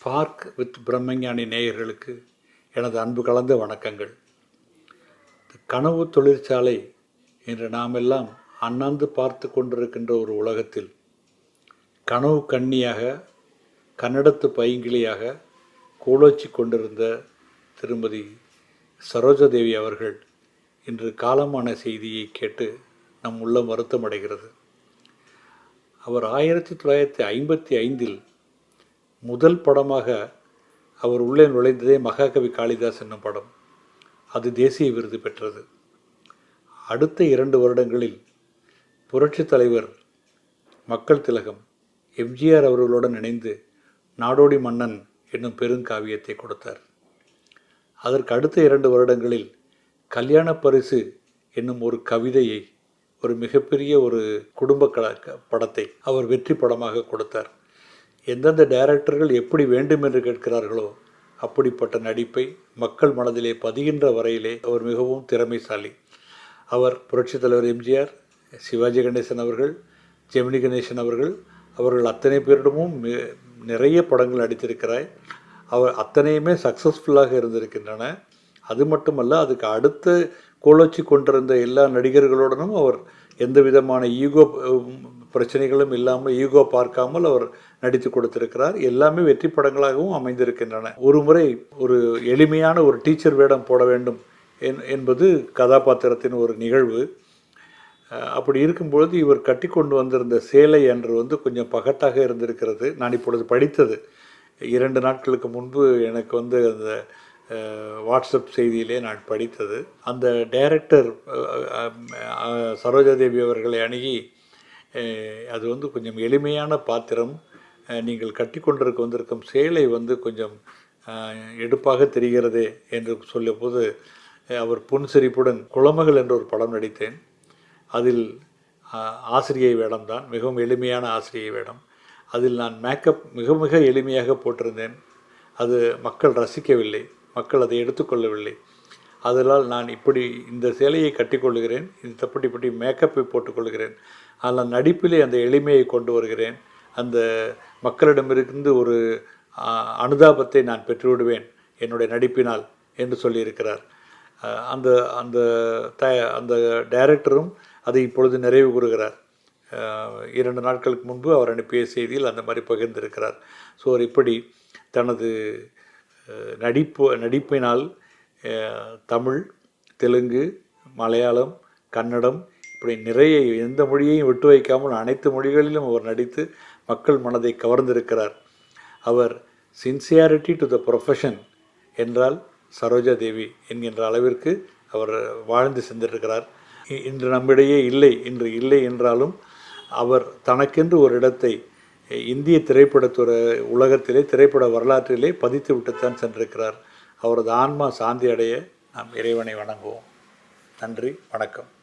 Spark with பிரம்மஞானி நேயர்களுக்கு எனது அன்பு கலந்த வணக்கங்கள். கனவு தொழிற்சாலை என்று நாமெல்லாம் அண்ணாந்து பார்த்து கொண்டிருக்கின்ற ஒரு உலகத்தில் கனவு கண்ணியாக கன்னடத்து பைங்கிலியாக கோலோச்சி கொண்டிருந்த திருமதி சரோஜாதேவி அவர்கள் இன்று காலமான செய்தியை கேட்டு நம் உள்ளம் வருத்தமடைகிறது. அவர் ஆயிரத்தி தொள்ளாயிரத்தி ஐம்பத்தி ஐந்தில் முதல் படமாக அவர் உள்ளே நுழைந்ததே மகாகவி காளிதாஸ் என்னும் படம். அது தேசிய விருது பெற்றது. அடுத்த இரண்டு வருடங்களில் புரட்சித் தலைவர் மக்கள் திலகம் எம்ஜிஆர் அவர்களுடன் இணைந்து நாடோடி மன்னன் என்னும் பெருங்காவியத்தை கொடுத்தார். அதற்கு அடுத்த இரண்டு வருடங்களில் கல்யாண பரிசு என்னும் ஒரு கவிதையை ஒரு மிகப்பெரிய ஒரு குடும்ப கல படத்தை அவர் வெற்றி படமாக கொடுத்தார். எந்தெந்த டைரக்டர்கள் எப்படி வேண்டும் என்று கேட்கிறார்களோ அப்படிப்பட்ட நடிப்பை மக்கள் மனதிலே பதிகின்ற வரையிலே அவர் மிகவும் திறமைசாலி. அவர் புரட்சித் தலைவர் எம்ஜிஆர் சிவாஜி கணேசன் அவர்கள் ஜெமினி கணேசன் அவர்கள் அவர்கள் அத்தனை பேரிடமும் நிறைய படங்கள் நடித்திருக்கிறாய். அவர் அத்தனையுமே சக்ஸஸ்ஃபுல்லாக இருந்திருக்கின்றன. அது மட்டுமல்ல அதுக்கு அடுத்து கோலோச்சி கொண்டிருந்த எல்லா நடிகர்களுடனும் அவர் எந்த விதமான ஈகோ பிரச்சனைகளும் இல்லாமல் ஈகோ பார்க்காமல் அவர் நடித்து கொடுத்திருக்கிறார். எல்லாமே வெற்றி படங்களாகவும் அமைந்திருக்கின்றன. ஒரு முறை ஒரு எளிமையான ஒரு டீச்சர் வேடம் போட வேண்டும் என்பது கதாபாத்திரத்தின் ஒரு நிகழ்வு. அப்படி இருக்கும்பொழுது இவர் கட்டி கொண்டு வந்திருந்த சேலை என்று வந்து கொஞ்சம் பகட்டாக இருந்திருக்கிறது. நான் இப்பொழுது படித்தது. இரண்டு நாட்களுக்கு முன்பு எனக்கு வந்து அந்த வாட்ஸ்அப் செய்தியிலே நான் படித்தது. அந்த டைரக்டர் சரோஜாதேவி அவர்களை அணுகி அது வந்து கொஞ்சம் எளிமையான பாத்திரம். நீங்கள் கட்டி கொண்டிருக்க வந்திருக்கும் சேலை வந்து கொஞ்சம் எடுப்பாக தெரிகிறதே என்று சொல்லிய போது அவர் புன்சிரிப்புடன் குளமகள் என்ற ஒரு படம் நடித்தேன். அதில் ஆசிரியை வேடம்தான் மிகவும் எளிமையான ஆசிரியை வேடம். அதில் நான் மேக்கப் மிக மிக எளிமையாக போட்டிருந்தேன். அது மக்கள் ரசிக்கவில்லை மக்கள் அதை எடுத்துக்கொள்ளவில்லை அதனால் நான் இப்படி இந்த சேலையை கட்டிக்கொள்கிறேன் இந்த தப்படி இப்படி மேக்கப்பை போட்டுக்கொள்கிறேன் ஆனால் நடிப்பிலே அந்த எளிமையை கொண்டு வருகிறேன். அந்த மக்களிடமிருந்து ஒரு அனுதாபத்தை நான் பெற்றுவிடுவேன் என்னுடைய நடிப்பினால் என்று சொல்லியிருக்கிறார். அந்த அந்த த அந்த டைரக்டரும் அதை இப்பொழுது நிறைவு கூறுகிறார். இரண்டு நாட்களுக்கு முன்பு அவர் அனுப்பிய செய்தியில் அந்த மாதிரி பகிர்ந்திருக்கிறார். ஸோ இப்படி தனது நடிப்பு நடிப்பினால் தமிழ் தெலுங்கு மலையாளம் கன்னடம் இப்படி நிறைய எந்த மொழியையும் விட்டு வைக்காமல் அனைத்து மொழிகளிலும் அவர் நடித்து மக்கள் மனதை கவர்ந்திருக்கிறார். அவர் சின்சியாரிட்டி டு த ப்ரொஃபஷன் என்றால் சரோஜா தேவி என்கின்ற அளவிற்கு அவர் வாழ்ந்து சென்றிருக்கிறார். இன்று நம்மிடையே இல்லை இன்று இல்லை என்றாலும் அவர் தனக்கென்று ஒரு இடத்தை இந்திய திரைப்படத்துறை உலகத்திலே திரைப்பட வரலாற்றிலே பதித்து விட்டுத்தான் சென்றிருக்கிறார். அவரது ஆன்மா சாந்தி அடைய நாம் இறைவனை வணங்குவோம். நன்றி வணக்கம்.